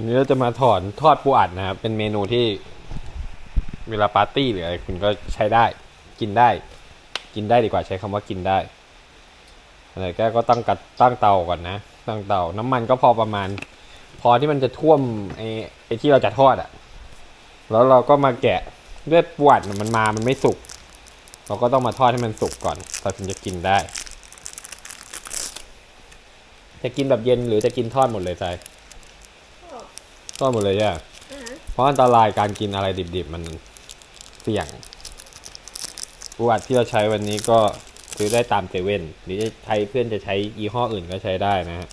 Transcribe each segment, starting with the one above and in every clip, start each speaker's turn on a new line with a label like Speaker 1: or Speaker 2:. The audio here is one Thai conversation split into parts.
Speaker 1: วันนี้เราจะมาถอนทอดปูอัดนะครับ เป็นเมนูที่เวลาปาร์ตี้หรืออะไรคุณก็ใช้ได้ กินได้ กินได้ดีกว่าใช้คำว่ากินได้อะไรก็ก็ตั้งกัดตั้งเตาก่อนนะ ตั้งเตา น้ำมันก็พอประมาณ พอที่มันจะท่วมไอ้ไอ้ที่เราจะทอดอะ่ะ แล้วเราก็มาแกะด้วยปูอัดมันมา มันไม่สุก เราก็ต้องมาทอดให้มันสุกก่อนเราถึงจะกินได้ จะกินแบบเย็นหรือจะกินทอดหมดเลยใจ ทอดหมดเลยอะเพราะอันตรายการกินอะไรดิบๆ มันเสี่ยงปูอัดที่เราใช้วันนี้ก็ซื้อได้ตามเซเว่นหรือจะใช้เพื่อนจะใช้ยี่ห้ออื่นก็ใช้ได้นะฮะ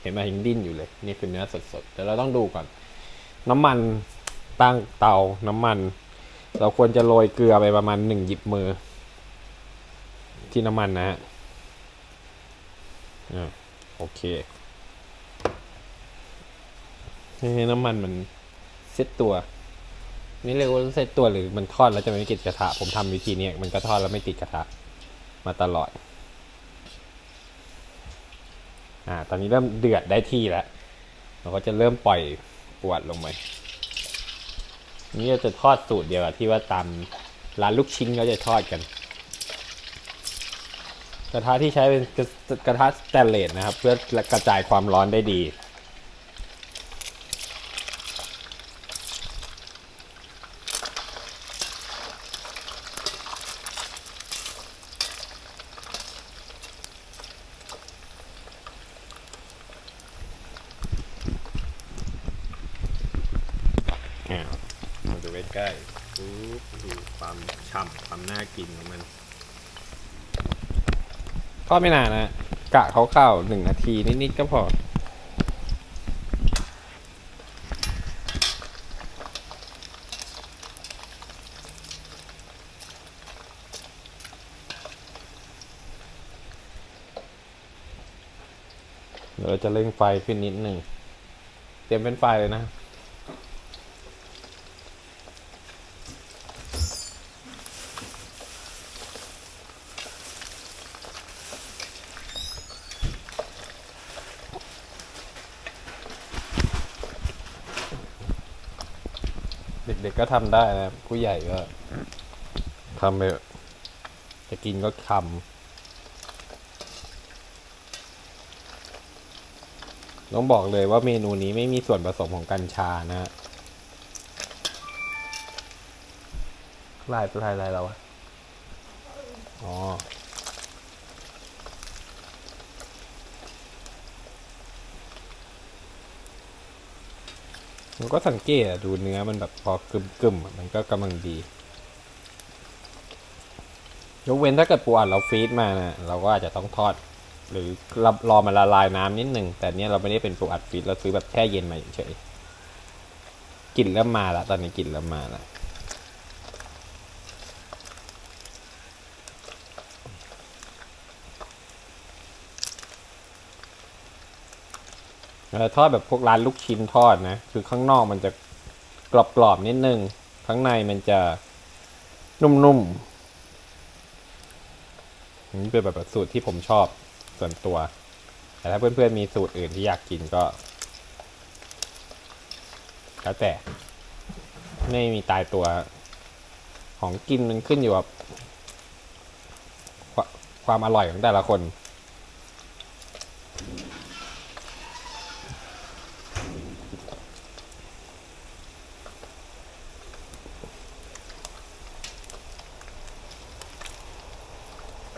Speaker 1: เห็นไหมาหิงดิ้นอยู่เลย นี่คือเนื้อสดๆแต่เราต้องดูก่อน น้ำมันตั้งเตาน้ำมัน เราควรจะโรยเกลือไปประมาณหนึ่งหยิบมือ ที่น้ำมันนะฮะ อ่าโอเคให้น้ำมันมันเซ็ตตัว นี่เรียกว่าเซ็ตตัวหรือมันทอดแล้วจะไม่ติดกระทะ ผมทำวิธีนี้มันก็ทอดแล้วไม่ติดกระทะ มาตลอด อ่า ตอนนี้เริ่มเดือดได้ที่แล้ว เราก็จะเริ่มปล่อยปวดลงไปนี่จะทอดสูตรเดียวกับที่ว่าตามร้านลูกชิ้นเขาจะทอดกัน กระทะที่ใช้เป็นกระกระทะสแตนเลสนะครับ เพื่อกระจายความร้อนได้ดีอ่ามาดูใกล้ๆปุ๊บดูความฉ่ำความน่ากินของมัน ทอดไม่นานนะ กะเขาเข้าหนึ่งนาทีนิดๆก็พอ เดี๋ยวเราจะเร่งไฟขึ้นนิดหนึ่ง เตรียมเป็นไฟเลยนะ ด็กๆก็ทำได้นะครับผู้ใหญ่ก็ทำไปเถอะจะกินก็คำต้องบอกเลยว่าเมนูนี้ไม่มีส่วนผสมของกัญชานะฮะลายลายอะไรเราอะอ๋อ มันก็สังเกตดูเนื้อมันแบบพอกึมกึมๆมันก็กำลังดี ยกเว้นถ้าเกิดปูอัดเราฟรีดมานะเราก็อาจจะต้องทอด หรือรอรอมันละลายน้ำนิดหนึ่งแต่เนี้ยเราไม่ได้เป็นปูอัดฟรีดเราซื้อแบบแช่เย็นมาเฉยกลิ่นเริ่มมาแล้วตอนนี้กลิ่นเริ่มมาแล้ว เราทอดแบบพวกร้านลูกชิ้นทอดนะ คือข้างนอกมันจะกรอบๆนิดนึง ข้างในมันจะนุ่มๆนี่เป็นแบบสูตรที่ผมชอบส่วนตัว แต่ถ้าเพื่อนๆมีสูตรอื่นที่อยากกินก็ แล้วแต่ ไม่มีตายตัว ของกินมันขึ้นอยู่กับความอร่อยของแต่ละคน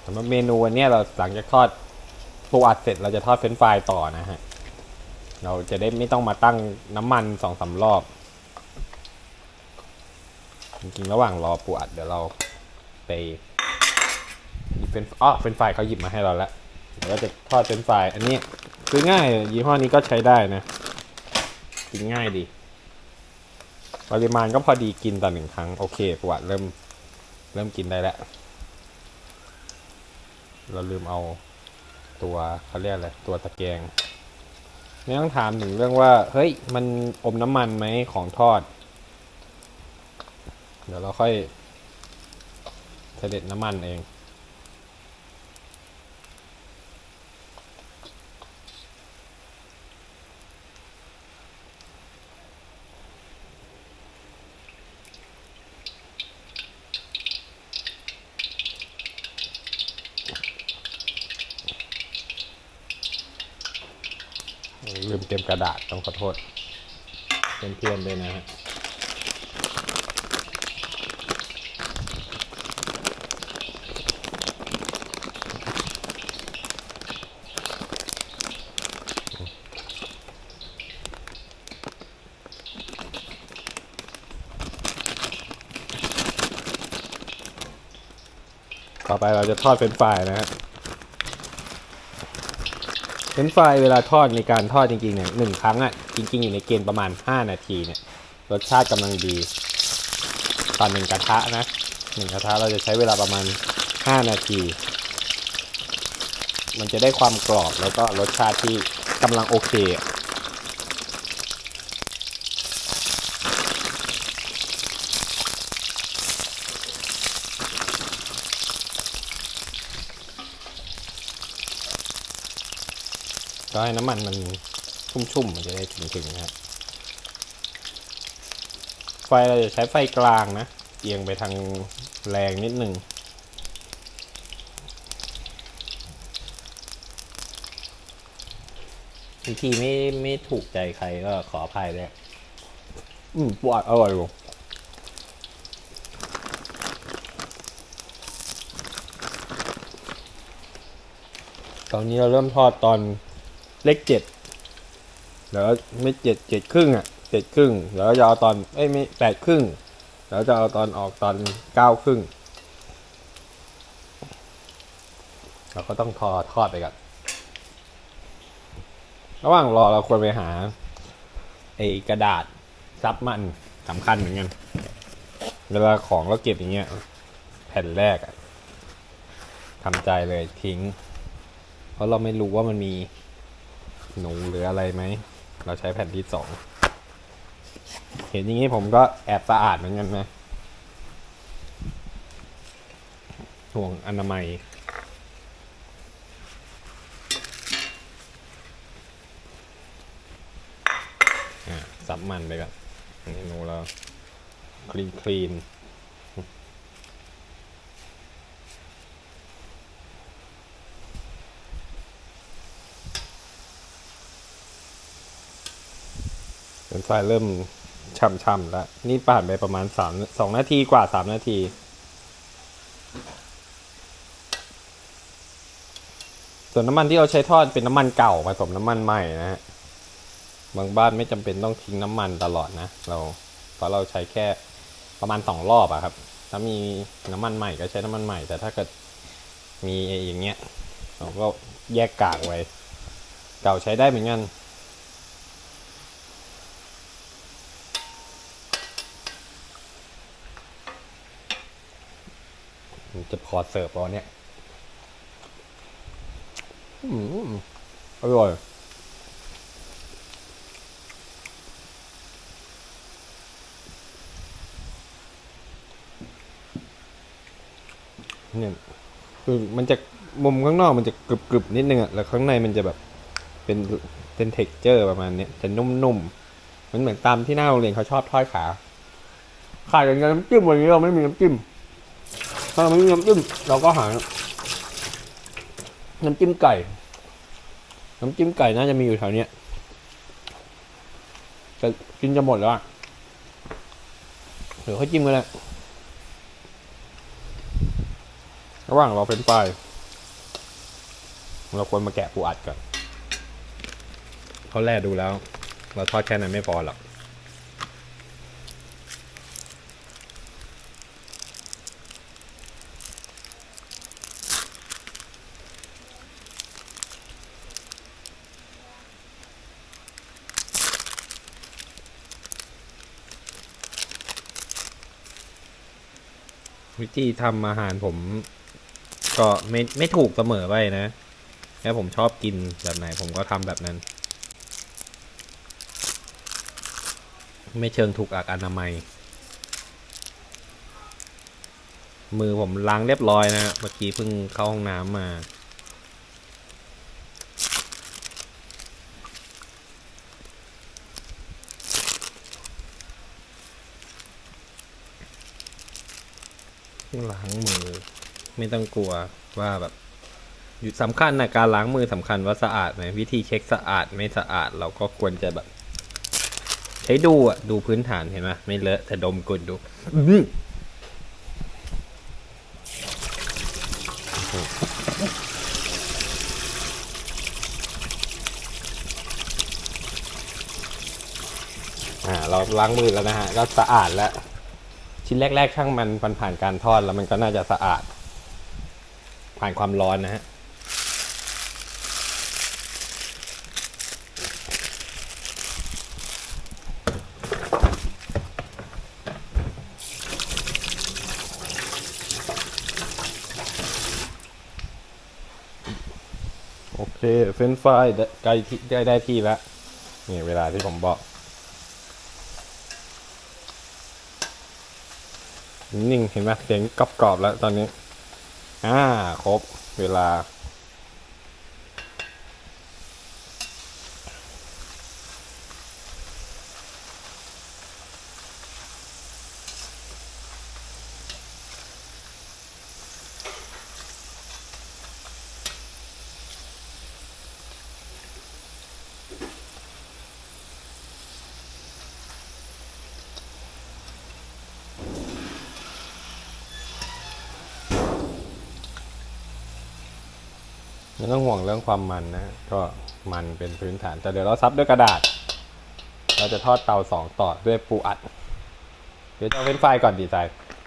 Speaker 1: สำหรับ เมนูวันนี้เราหลังจากทอดปูอัดเสร็จเราจะทอดเฟรนฟรายต่อนะฮะ เราจะได้ไม่ต้องมาตั้งน้ำมันสองสามรอบ จริงๆ ระหว่างรอปูอัดเดี๋ยวเราไปหยิบเฟรนอ๋อเฟรนฟรายเขาหยิบมาให้เราแล้วเดี๋ยวเราจะทอดเฟรนฟรายอันนี้คือง่ายยี่ห้อนี้ก็ใช้ได้นะกินง่ายดีปริมาณก็พอดีกินต่อหนึ่งครั้ง โอเคปูอัดเริ่มเริ่มกินได้แล้ว เราลืมเอาตัวเขาเรียกอะไรตัวตะแกรงไม่ต้องถามถึงเรื่องว่า เฮ้ย มันอมน้ำมันไหมของทอด เดี๋ยวเราค่อยเสด็จน้ำมันเอง ลืมเตรียมกระดาษต้องขอโทษเพื่อนๆด้วยนะฮะต่อไปเราจะทอดเป็นฝ่ายนะฮะ เป็นไฟรายเวลาทอดในการทอดจริงๆเนี่ยหนึ่งครั้งอะจริง ๆ อยู่ในเกณฑ์ประมาณ 5 นาทีเนี่ยรสชาติกำลังดีตอนหนึ่งกระทะนะหนึ่งกระทะเราจะใช้เวลาประมาณ 5 นาที มันจะได้ความกรอบแล้วก็รสชาติที่กำลังโอเคอะ ก็ให้น้ำมันมันชุ่มๆมันจะได้ถึงๆนะฮะไฟเราจะใช้ไฟกลางนะเอียงไปทางแรงนิดนึงวิธีไม่ไม่ถูกใจใครก็ขออภัยด้วยอืมปวดอร่อยอยู่ตอนนี้เราเริ่มทอดตอน เลขเจ็ดแล้วไม่เจ็ดเจ็ดครึ่งอะเจ็ดครึ่งแล้วจะเอาตอนเอ้ยไม่แปดครึ่งแล้วจะเอาตอนออกตอนเก้าครึ่งเราก็ต้องทอทอดไปก่อนระหว่างรอเราควรไปหาไอ้กระดาษซับมันสำคัญเหมือนกันเวลาของเราเก็บอย่างเงี้ย แผ่นแรกอะทำใจเลยทิ้ง เพราะเราไม่รู้ว่ามันมี หนูหรืออะไรไหม เราใช้แผ่นที่สอง เห็นอย่างนี้ผมก็แอบสะอาดเหมือนกันนะ ห่วงอนามัยอะซับมันไปก่อนเมนูเราคลีนคลีน เป็นไฟเริ่มช่ำๆแล้ว นี่ผ่านไปประมาณสามสองนาทีกว่าสามนาที ส่วนน้ำมันที่เราใช้ทอดเป็นน้ำมันเก่าผสมน้ำมันใหม่นะฮะบางบ้านไม่จำเป็นต้องทิ้งน้ำมันตลอดนะ เราเพราะเราใช้แค่ประมาณสองรอบอะครับ ถ้ามีน้ำมันใหม่ก็ใช้น้ำมันใหม่ แต่ถ้าเกิดมีอย่างเงี้ยเราก็แยกกากไว้ เก่าใช้ได้เหมือนกัน จะพอเสิร์ฟแล้วเนี่ยอร่อย เนี่ยคือมันจะมุมข้างนอกมันจะกรึบกรึบๆนิดนึงอะแล้วข้างในมันจะแบบเป็นเป็นเท็กเจอร์ประมาณเนี้ยจะนุ่มๆมันเหมือนตามที่หน้าโรงเรียนเขาชอบทอดขาขายกันกับน้ำจิ้มวันนี้เราไม่มีน้ำจิ้ม ถ้าเราไม่มีน้ำจิ้มเราก็หา น้ำจิ้มไก่ น้ำจิ้มไก่น่าจะมีอยู่แถวเนี้ยแต่กินจะหมดแล้วอะเดี๋ยวค่อยจิ้มกันแหละระหว่างเราเป็นไฟรายเราควรมาแกะปูอัดก่อนเขาแล่ดูแล้ว เราทอดแค่นั้นไม่พอหรอก วิธีทำอาหารผม ก็ไม่ไม่ถูกเสมอไปนะแค่ผมชอบกินแบบไหนผมก็ทำแบบนั้น ไม่เชิงถูกอักอนามัย มือผมล้างเรียบร้อยนะเมื่อกี้เพิ่งเข้าห้องน้ำมา ล้างมือ ไม่ต้องกลัวว่าแบบอยู่สำคัญนะการล้างมือสำคัญว่าสะอาดไหมวิธีเช็คสะอาดไม่สะอาดเราก็ควรจะแบบ ใช้ดูอะดูพื้นฐานเห็นไหมไม่เลอะแต่ดมกลิ่นดูอ่าเราล้างมือแล้วนะฮะก็สะอาดแล้ว ชิ้นแรก ๆ ช่างมันมันผ่านการทอดแล้วมันก็น่าจะสะอาด ผ่านความร้อนนะฮะโอเคเฟรนช์ฟไกลที่ได้ได้ที่แล้วนี่เวลาที่ผมบอก นิ่งเห็นไหมเสียงกรอบๆแล้วตอนนี้ อ่า ครบ เวลา ไม่ต้องห่วงเรื่องความมันนะ ก็มันเป็นพื้นฐาน แต่เดี๋ยวเราซับด้วยกระดาษ เราจะทอดเตาสองต่อด้วยปูอัด เดี๋ยวจะเอาเป็นไฟรายก่อนดีใจ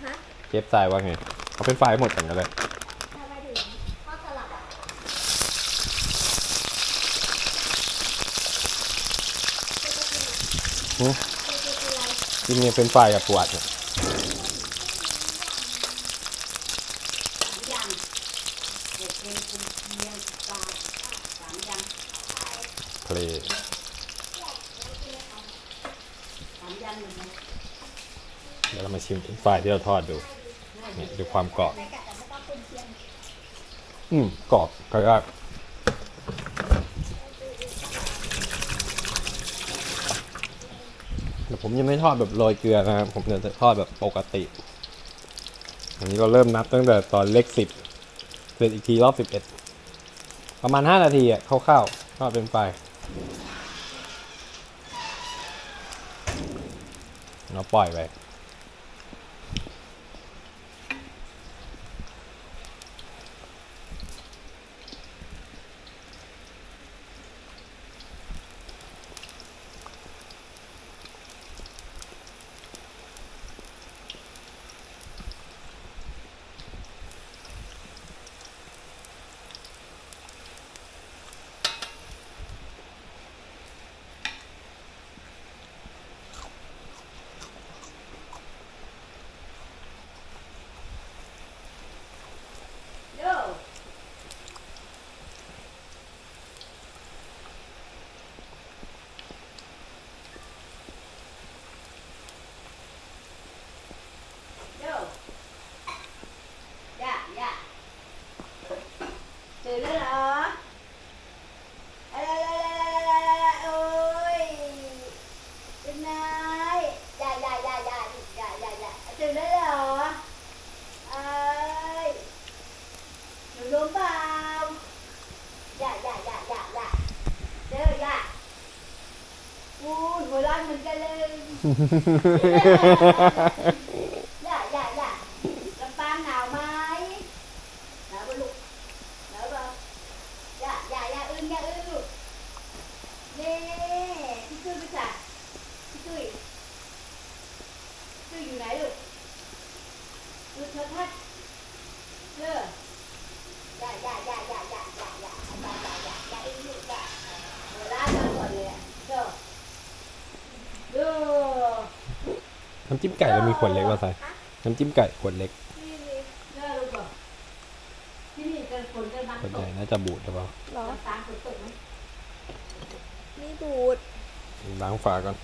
Speaker 2: ฮะ
Speaker 1: เชฟทรายว่าไง เอาเป็นไฟรายให้หมดก่อนก็เลย
Speaker 2: ทำไมถึงทอดสลัดอะ
Speaker 1: หือ
Speaker 2: คือคือคืออะไร
Speaker 1: กินเนี่ยเป็นไฟรายกับปูอัดเนี่ย
Speaker 2: สามอย่างเด็กเป็นคุณเมียปลาสามอย่าง
Speaker 1: เพลย์
Speaker 2: สามอย่างหนึ่งนะ
Speaker 1: เดี๋ยวเรามา ชิมป็นไฟรายที่เราทอดดูนี่ดูความกรอบ
Speaker 2: อืม
Speaker 1: กรอบก็ยากแต่ผมยังไม่ทอดแบบโรยเกลือนะครับ ผมจะทอดแบบปกติ อันนี้เราเริ่มนับตั้งแต่ตอนเลขสิบเสร็จอีกทีรอบสิบเอ็ดประมาณห้านาทีอะคร่าวๆทอดเป็นไฟเราปล่อยไป
Speaker 2: โย่โย่ย่าย่าตื่นแล้วเหรออะไรอะไรโอ้ยเป็นไงย่าย่าย่าย่าย่าย่าย่าตื่นแล้วเหรอเอ้ย หนูรู้เปล่าอย่าอย่าอย่าอย่าอย่าเด้ออย่าพูดหัวร้อนเหมือนกันเลย น้ำ
Speaker 1: จิ้มไก่เรามีขวดเล็กป่ะทรายน้ำจิ้มไก่ขวดเล็ก
Speaker 2: นี่นี่เด้อลูกบอกที่นี่กันฝนกันบาง
Speaker 1: ขวด
Speaker 2: ต
Speaker 1: ใหญ่
Speaker 2: ก
Speaker 1: น่าจะบูดหรือเปล่า
Speaker 3: เหรอ
Speaker 2: ตามฝนตกไหม
Speaker 3: ไม่บูด
Speaker 1: ล้างฝาก่อน